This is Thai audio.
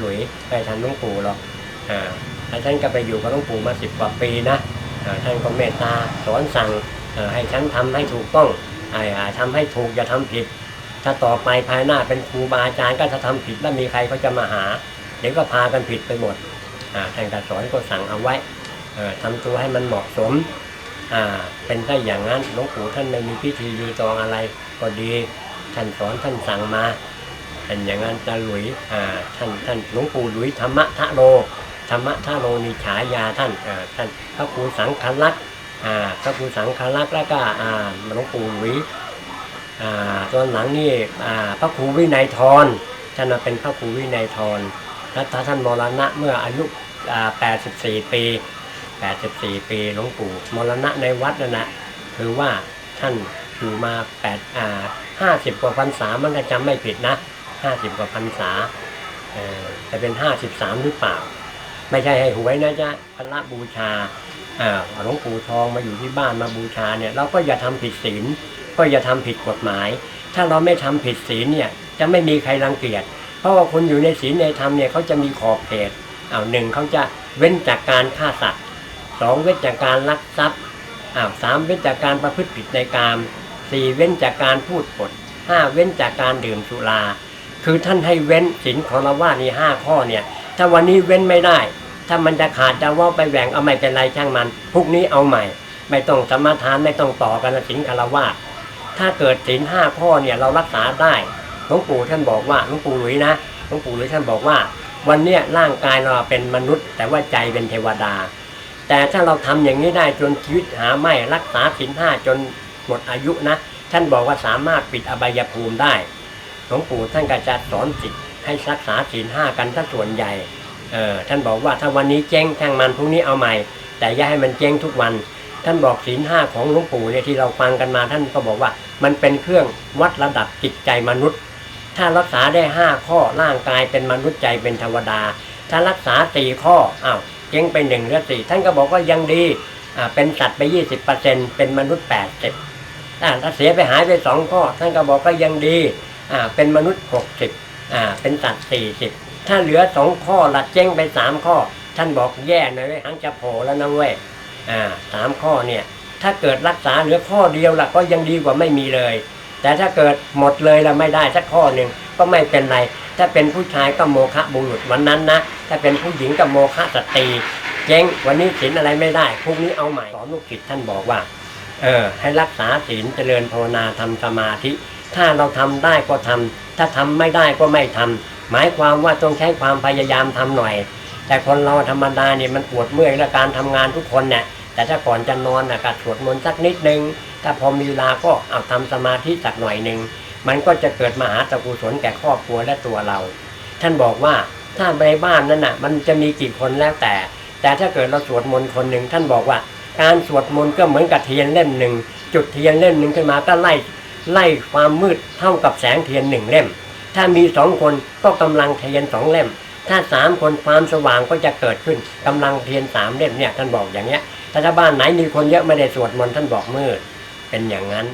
หลุยไม่ทันหลวงปู่หรอกอ่าแล้วท่านก็ไปอยู่กับหลวงปู่มาสิบกว่าปีนะท่านก็เมตตาสอนสั่งให้ฉันทำให้ถูกต้องอ่าอ่าทำให้ถูกอย่าทำผิด ถ้าต่อไปภายหน้าเป็นครูบาอาจารย์ก็จะทำผิดแล้วมีใครก็จะมาหา เดี๋ยวก็พากันผิดไปหมดท่านก็สอนก็สั่งเอาไว้เอ่อทำตัวให้มันเหมาะสมเป็นได้อย่างนั้นหลวงปู่ท่านไม่มีพิธีรีตองอะไรก็ดีท่านสอนท่านสั่งมา เป็นอย่างนั้นจะหลุยท่านท่านหลวงปู่หลุยธรรมะทะโลธรรมะทะโลนี่ฉายาท่านท่านพระครูสังฆลักษ์พระครูสังฆลักษ์แล้วก็อ่าหลวงปู่หลุยตอนหลังนี่พระครูวินัยทรท่านมาเป็นพระครูวินัยทรและท่านมรณะเมื่ออายุ84 ปี 84 ปีหลวงปู่มรณะในวัดนั่นะคือว่าท่านอยู่มา8อ่า50 กว่าพรรษามันก็จำไม่ผิดนะ 50กว่าพรรษาเอ่อจะเป็น53หรือเปล่า ไม่ใช่ให้หวยนะจ๊ะพระบูชาอ่าหลวงปู่ทองมาอยู่ที่บ้านมาบูชาเนี่ยเราก็อย่าทำผิดศีลก็อย่าทำผิดกฎหมาย ถ้าเราไม่ทำผิดศีลเนี่ยจะไม่มีใครรังเกียจเพราะว่าคนอยู่ในศีลในธรรมเนี่ยเขาจะมีขอบเขตอ้าวหนึ่งเขาจะเว้นจากการฆ่าสัตว์สองเว้นจากการลักทรัพย์อ้าวสามเว้นจากการประพฤติผิดในกามสี่เว้นจากการพูดปดห้าเว้นจากการดื่มสุรา คือท่านให้เว้นศีลของเราว่านี่ห้าข้อเนี่ย ถ้าวันนี้เว้นไม่ได้ ถ้ามันจะขาดจะว่าไปแหว่งเอาไม่เป็นไรช่างมันพรุ่งนี้เอาใหม่ ไม่ต้องสมาทานไม่ต้องต่อกันนะศีลคารวะถ้าเกิดศีลห้าข้อเนี่ยเรารักษาได้หลวงปู่ท่านบอกว่าหลวงปู่หลุยนะหลวงปู่หลุยท่านบอกว่า วันเนี้ยร่างกายเราเป็นมนุษย์ แต่ว่าใจเป็นเทวดา แต่ถ้าเราทำอย่างนี้ได้จนชีวิตหาไม่รักษาศีลห้าจนหมดอายุนะ ท่านบอกว่าสามารถปิดอบายภูมิได้ ลวงปู่ท่านก็จะสอนจิตให้รักษาศีลห้ากันถ้าส่วนใหญ่เออท่านบอกว่าถ้าวันนี้เจ๊งช่างมันพรุ่งนี้เอาใหม่ แต่อย่าให้มันเจ๊งทุกวัน ท่านบอกศีลห้าของหลวงปู่เนี่ยที่เราฟังกันมาท่านก็บอกว่า มันเป็นเครื่องวัดระดับจิตใจมนุษย์ ถ้ารักษาได้ห้าข้อร่างกายเป็นมนุษย์ใจเป็นเทวดา ถ้ารักษาสี่ข้ออ้าวเจ๊งไปหนึ่งเหลือสี่ท่านก็บอกว่ายังดีอ่าเป็นสัตว์ไปยี่สิบเปอร์เซ็นเป็นมนุษย์แปดสิบถ้าเสียไปหายไปสองข้อท่านก็บอกว่ายังดี อ่าเป็นมนุษย์หกสิบอ่าเป็นสัตว์สี่สิบถ้าเหลือสองข้อละเจ๊งไปสามข้อ ท่านบอกแย่นะเลยหังจะโผล่แล้วนะเว้ยอ่าสามข้อเนี่ย ถ้าเกิดรักษาเหลือข้อเดียวละก็ยังดีกว่าไม่มีเลย แต่ถ้าเกิดหมดเลยล้วไม่ได้สักข้อหนึ่งก็ไม่เป็นไร ถ้าเป็นผู้ชายก็โมฆะบุรุษวันนั้นนะ ถ้าเป็นผู้หญิงก็โมฆะสตรีเจ๊งวันนี้ศีลอะไรไม่ได้พรุ่งนี้เอาใหม่สอนลูกศิษย์ท่านบอกว่าเออให้รักษาศีลเจริญภาวนาทำสมาธิ ถ้าเราทำได้ก็ทำถ้าทำไม่ได้ก็ไม่ทำหมายความว่าต้องใช้ความพยายามทำหน่อย แต่คนเราธรรมดาเนี่ยมันปวดเมื่อยและการทำงานทุกคนเนี่ยแต่ถ้าก่อนจะนอนนะก็สวดมนต์สักนิดนึง ถ้าพอมีเวลาก็เอาทำสมาธิสักหน่อยหนึ่งมันก็จะเกิดมหาตะกุศลแก่ครอบครัวและตัวเรา ท่านบอกว่าถ้าในบ้านนั้นน่ะ มันจะมีกี่คนแล้วแต่ แต่ถ้าเกิดเราสวดมนต์คนหนึ่งท่านบอกว่า การสวดมนต์ก็เหมือนกับเทียนเล่มหนึ่งจุดเทียนเล่มหนึ่งขึ้นมาก็ไล่ ไล่ความมืดเท่ากับแสงเทียนหนึ่งเล่ม ถ้ามีสองคนก็กำลังเทียนสองเล่ม ถ้าสามคนความสว่างก็จะเกิดขึ้นกำลังเทียนสามเล่มเนี่ยท่านบอกอย่างเงี้ยถ้าถ้าบ้านไหนมีคนเยอะไม่ได้สวดมนต์ท่านบอกมืด เป็นอย่างนั้น